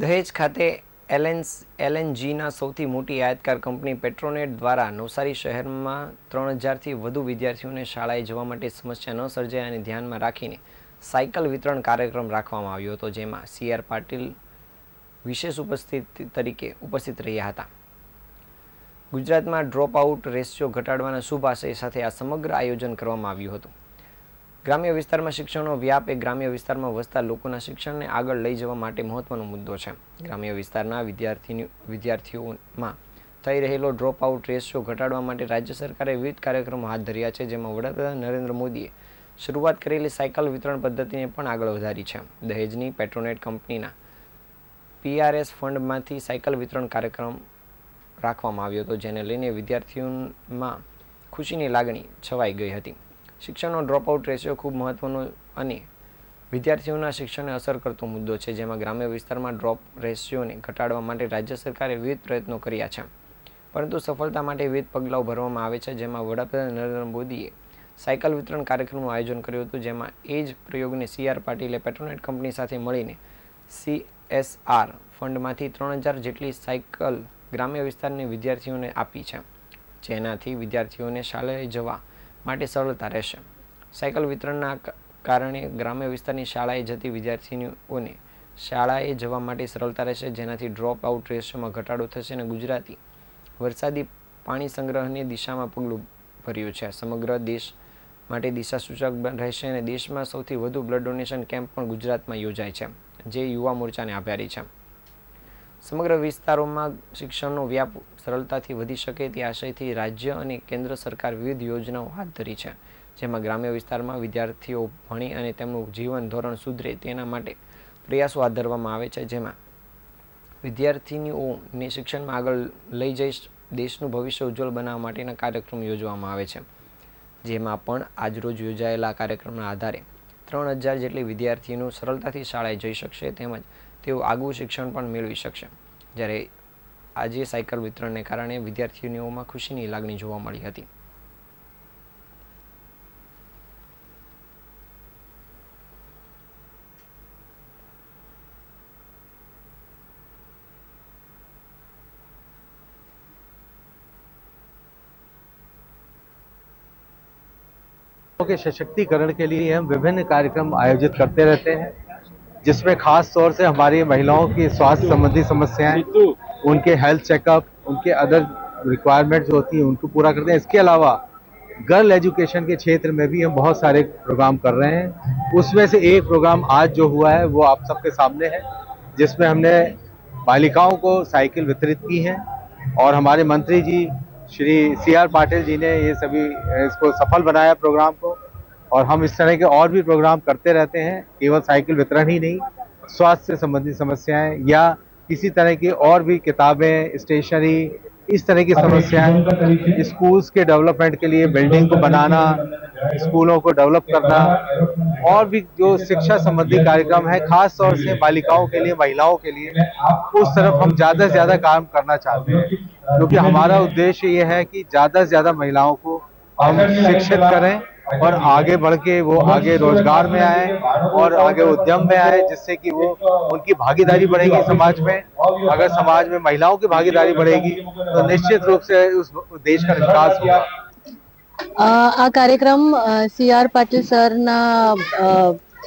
દહેજ ખાતે એલએન્સ, એલએનજીના સૌથી મોટી આયાતકાર કંપની પેટ્રોનેટ દ્વારા નવસારી શહેરમાં ત્રણ હજારથી વધુ વિદ્યાર્થીઓને શાળાએ જવા માટે સમસ્યા ન સર્જાય અને ધ્યાનમાં રાખીને સાયકલ વિતરણ કાર્યક્રમ રાખવામાં આવ્યો હતો, જેમાં સી આર પાટીલ વિશેષ ઉપસ્થિત તરીકે ઉપસ્થિત રહ્યા હતા. ગુજરાતમાં ડ્રોપ આઉટ રેશિયો ઘટાડવાના શુભ આશય સાથે આ સમગ્ર આયોજન કરવામાં આવ્યું હતું. ગ્રામ્ય વિસ્તારમાં શિક્ષણનો વ્યાપ એ ગ્રામ્ય વિસ્તારમાં વસતા લોકોના શિક્ષણને આગળ લઈ જવા માટે મહત્વનો મુદ્દો છે. ગ્રામ્ય વિસ્તારના વિદ્યાર્થીની, વિદ્યાર્થીઓમાં થઈ રહેલો ડ્રોપ આઉટ રેશિયો ઘટાડવા માટે રાજ્ય સરકારે વિવિધ કાર્યક્રમો હાથ ધર્યા છે, જેમાં વડાપ્રધાન નરેન્દ્ર મોદીએ શરૂઆત કરેલી સાયકલ વિતરણ પદ્ધતિને પણ આગળ વધારી છે. દહેજની પેટ્રોનેટ કંપનીના પીઆરએસ ફંડમાંથી સાયકલ વિતરણ કાર્યક્રમ રાખવામાં આવ્યો હતો, જેને લઈને વિદ્યાર્થીઓમાં ખુશીની લાગણી છવાઈ ગઈ હતી. શિક્ષણનો ડ્રોપઆઉટ રેશિયો ખૂબ મહત્વનો અને વિદ્યાર્થીઓના શિક્ષણને અસર કરતો મુદ્દો છે, જેમાં ગ્રામ્ય વિસ્તારમાં ડ્રોપ રેશિયોને ઘટાડવા માટે રાજ્ય સરકારે વિવિધ પ્રયત્નો કર્યા છે. પરંતુ સફળતા માટે વિવિધ પગલાઓ ભરવામાં આવે છે, જેમાં વડાપ્રધાન નરેન્દ્ર મોદીએ સાયકલ વિતરણ કાર્યક્રમનું આયોજન કર્યું હતું, જેમાં એ જ પ્રયોગને સીઆર પાટીલે પેટ્રોનેટ કંપની સાથે મળીને સીએસઆર ફંડમાંથી ત્રણ હજાર જેટલી સાયકલ ગ્રામ્ય વિસ્તારની વિદ્યાર્થીઓને આપી છે. જેનાથી વિદ્યાર્થીઓને શાળાએ જવા માટે સરળતા રહેશે. સાયકલ વિતરણના કારણે ગ્રામ્ય વિસ્તારની શાળાએ જતી વિદ્યાર્થીનીઓને શાળાએ જવા માટે સરળતા રહેશે, જેનાથી ડ્રોપ આઉટ રેશિયોમાં ઘટાડો થશે અને ગુજરાતી વરસાદી પાણી સંગ્રહની દિશામાં પગલું ભર્યું છે. સમગ્ર દેશ માટે દિશા સૂચક રહેશે અને દેશમાં સૌથી વધુ બ્લડ ડોનેશન કેમ્પ પણ ગુજરાતમાં યોજાય છે, જે યુવા મોરચાને આભારી છે. સમગ્ર વિસ્તારોમાં શિક્ષણનો વ્યાપ સરળતાથી વધી શકે તે આશયથી રાજ્ય અને કેન્દ્ર સરકાર વિવિધ યોજનાઓ હાથ ધરી છે, જેમાં ગ્રામ્ય વિસ્તારમાં વિદ્યાર્થીઓ ભણી અને તેમનું જીવન ધોરણ સુધરે તેના માટે પ્રયાસો હાથ ધરવામાં આવે છે, જેમાં વિદ્યાર્થીનીઓને શિક્ષણમાં આગળ લઈ જઈ દેશનું ભવિષ્ય ઉજ્જવળ બનાવવા માટેના કાર્યક્રમ યોજવામાં આવે છે, જેમાં પણ આજરોજ યોજાયેલા કાર્યક્રમના આધારે ત્રણ હજાર જેટલી વિદ્યાર્થીઓ સરળતાથી શાળાએ જઈ શકશે, તેમજ તેઓ આગવું શિક્ષણ પણ મેળવી શકશે. જ્યારે આજે સાયકલ વિતરણને કારણે વિદ્યાર્થીનીઓમાં ખુશીની લાગણી જોવા મળી હતી के सशक्तिकरण के लिए हम विभिन्न कार्यक्रम आयोजित करते रहते हैं जिसमें खास तौर से हमारी महिलाओं की स्वास्थ्य संबंधी समस्याएँ उनके हेल्थ चेकअप उनके अदर रिक्वायरमेंट्स होती हैं उनको पूरा करते हैं। इसके अलावा गर्ल एजुकेशन के क्षेत्र में भी हम बहुत सारे प्रोग्राम कर रहे हैं। उसमें से एक प्रोग्राम आज जो हुआ है वो आप सबके सामने है जिसमें हमने बालिकाओं को साइकिल वितरित की है और हमारे मंत्री जी श्री सी आर पाटिल जी ने ये सभी इसको सफल बनाया प्रोग्राम को। और हम इस तरह के और भी प्रोग्राम करते रहते हैं केवल साइकिल वितरण ही नहीं स्वास्थ्य से संबंधित समस्याएँ या किसी तरह की और भी किताबें स्टेशनरी इस तरह की समस्याएँ स्कूल्स के डेवलपमेंट के लिए बिल्डिंग को बनाना स्कूलों को डेवलप करना और भी जो शिक्षा संबंधी कार्यक्रम है खास तौर से बालिकाओं के लिए महिलाओं के लिए उस तरफ़ हम ज़्यादा से ज़्यादा काम करना चाहते हैं। क्योंकि हमारा उद्देश्य ये है कि ज़्यादा से ज़्यादा महिलाओं को हम शिक्षित करें और आगे बढ़ के वो आगे रोजगार में आए और आगे उद्यम में आए जिससे कि वो उनकी भागीदारी बढ़ेगी समाज में अगर समाज में महिलाओं की भागीदारी बढ़ेगी तो निश्चित रूप से उस देश का विकास होगा અ, આ કાર્યક્રમ સી આર પાટીલ સરના અ,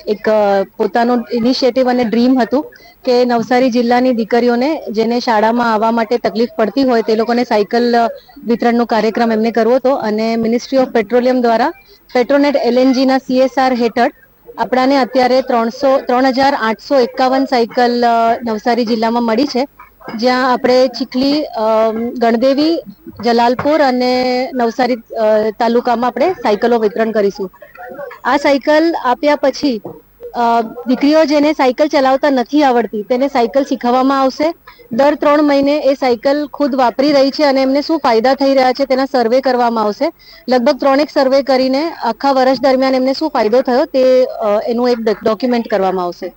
એક પોતાનો ઇનિશિયેટિવ અને ડ્રીમ હતું કે નવસારી જિલ્લાની દીકરીઓને જેને શાળામાં આવવા માટે તકલીફ પડતી હોય તે લોકોને સાયકલ વિતરણનો કાર્યક્રમ એમને કરવો હતો અને મિનિસ્ટ્રી ઓફ પેટ્રોલિયમ દ્વારા પેટ્રોનેટ એલએનજીના સીએસઆર હેઠળ આપણાને અત્યારે ત્રણસો, ત્રણ હજાર આઠસો એકાવન સાયકલ નવસારી જિલ્લામાં મળી છે. જ્યાં આપણે ચીખલી ગણદેવી, જલાલપુર અને નવસારી તાલુકામાં આપણે સાયકલો વિતરણ કરીશું. આ સાયકલ આપ્યા પછી દીકરીઓ જેને સાયકલ ચલાવતા નથી આવડતી, તેને સાયકલ શીખવવામાં આવશે. દર ત્રણ મહિને એ સાયકલ ખુદ વાપરી રહી છે અને એમને શું ફાયદા થઈ રહ્યા છે તેના સર્વે કરવામાં આવશે. લગભગ ત્રણેક સર્વે કરીને આખા વર્ષ દરમિયાન એમને શું ફાયદો થયો તે એનું એક ડોક્યુમેન્ટ કરવામાં આવશે.